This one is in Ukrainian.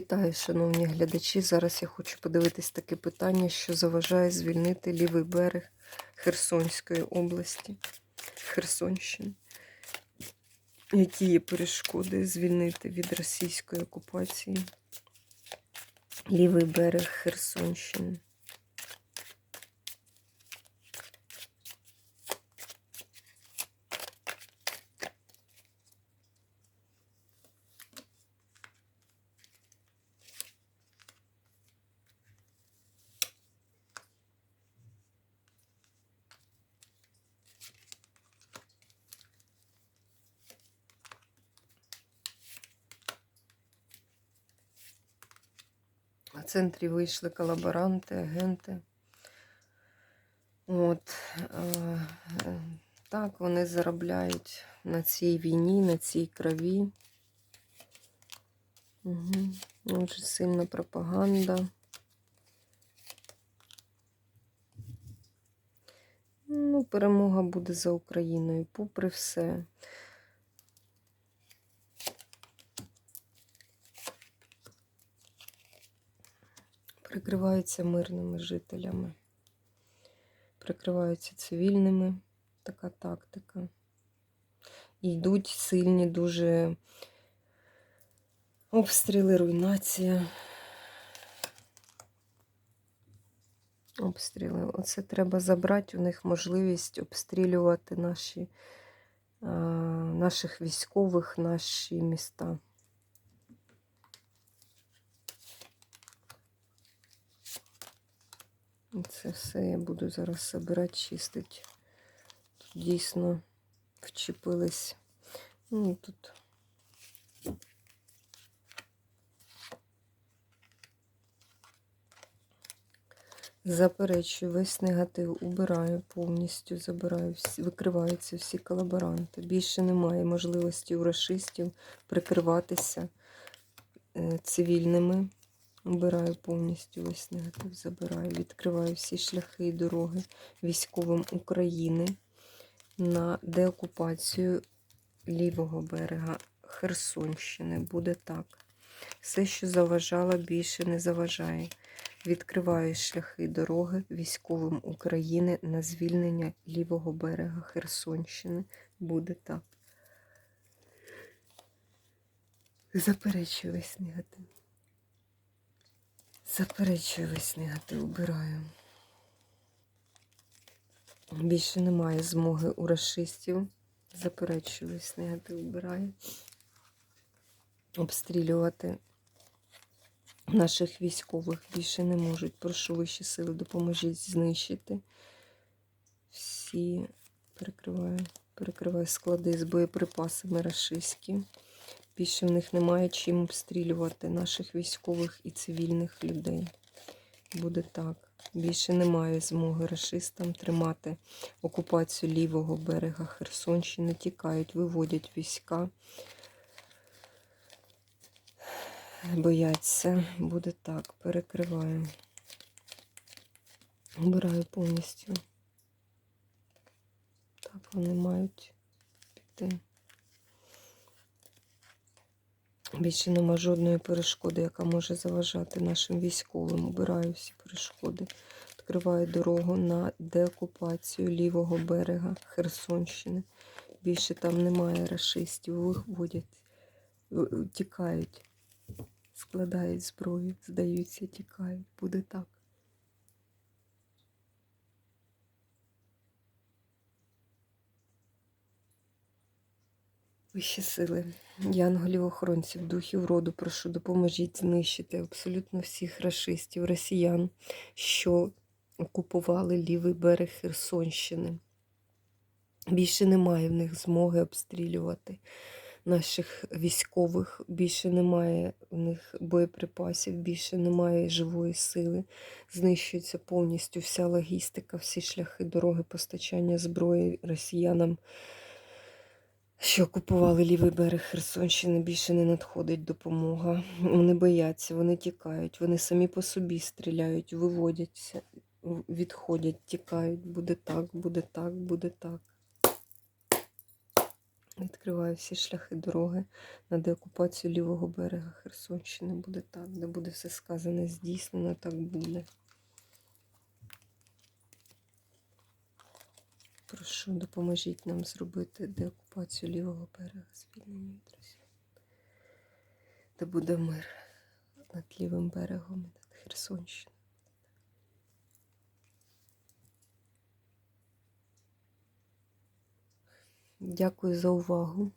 Вітаю, шановні глядачі. Зараз я хочу подивитись таке питання, що заважає звільнити лівий берег Херсонської області, Херсонщини. Які є перешкоди звільнити від російської окупації лівий берег Херсонщини? Центрі вийшли колаборанти, агенти. От, е, так, вони заробляють на цій війні, на цій крові. Угу. Дуже сильна пропаганда. Ну, перемога буде за Україною, попри все. Прикриваються мирними жителями, прикриваються цивільними, така тактика. І йдуть сильні дуже обстріли, руйнація. Обстріли. Оце треба забрати у них можливість обстрілювати наші, наших військових, наші міста. Це все я буду зараз собирати, чистити. Тут дійсно вчепились. Ну, тут заперечую, весь негатив убираю повністю, забираю, викриваються всі колаборанти. Більше немає можливості у расистів прикриватися е, цивільними. Убираю повністю весь негатив, забираю, відкриваю всі шляхи і дороги військовим України на деокупацію лівого берега Херсонщини. Буде так. Все, що заважало, більше не заважає. Відкриваю шляхи дороги військовим України на звільнення лівого берега Херсонщини. Буде так. Заперечую весь негатив. Заперечую весь негатив, убираю. Більше немає змоги у расистів. Заперечую весь негатив, убираю. Обстрілювати наших військових більше не можуть. Прошу вищі сили, допоможіть знищити. Всі перекриваю, перекриваю склади з боєприпасами рашистські. Більше в них немає чим обстрілювати наших військових і цивільних людей. Буде так. Більше немає змоги расистам тримати окупацію лівого берега Херсонщини. Тікають, виводять війська. Бояться. Буде так. Перекриваю. Обираю повністю. Так, вони мають піти. Більше нема жодної перешкоди, яка може заважати нашим військовим. Убираю всі перешкоди. Відкриваю дорогу на деокупацію лівого берега Херсонщини. Більше там немає рашистів. Виходять, тікають, складають зброю, здаються, тікають. Буде так. Вищі сили, янголів-охоронців, духів роду, прошу, допоможіть знищити абсолютно всіх рашистів, росіян, що окупували лівий берег Херсонщини. Більше немає в них змоги обстрілювати наших військових, більше немає в них боєприпасів, більше немає живої сили. Знищується повністю вся логістика, всі шляхи дороги постачання зброї росіянам що окупували лівий берег Херсонщини, більше не надходить допомога. Вони бояться, вони тікають, вони самі по собі стріляють, виводяться, відходять, тікають. Буде так, буде так, буде так. Відкриваю всі шляхи дороги на деокупацію лівого берега Херсонщини. Буде так, де буде все сказане, здійснено, так буде. Прошу, допоможіть нам зробити деокупацію лівого берега, звільнення Росії. Де буде мир над лівим берегом, і над Херсонщиною. Дякую за увагу.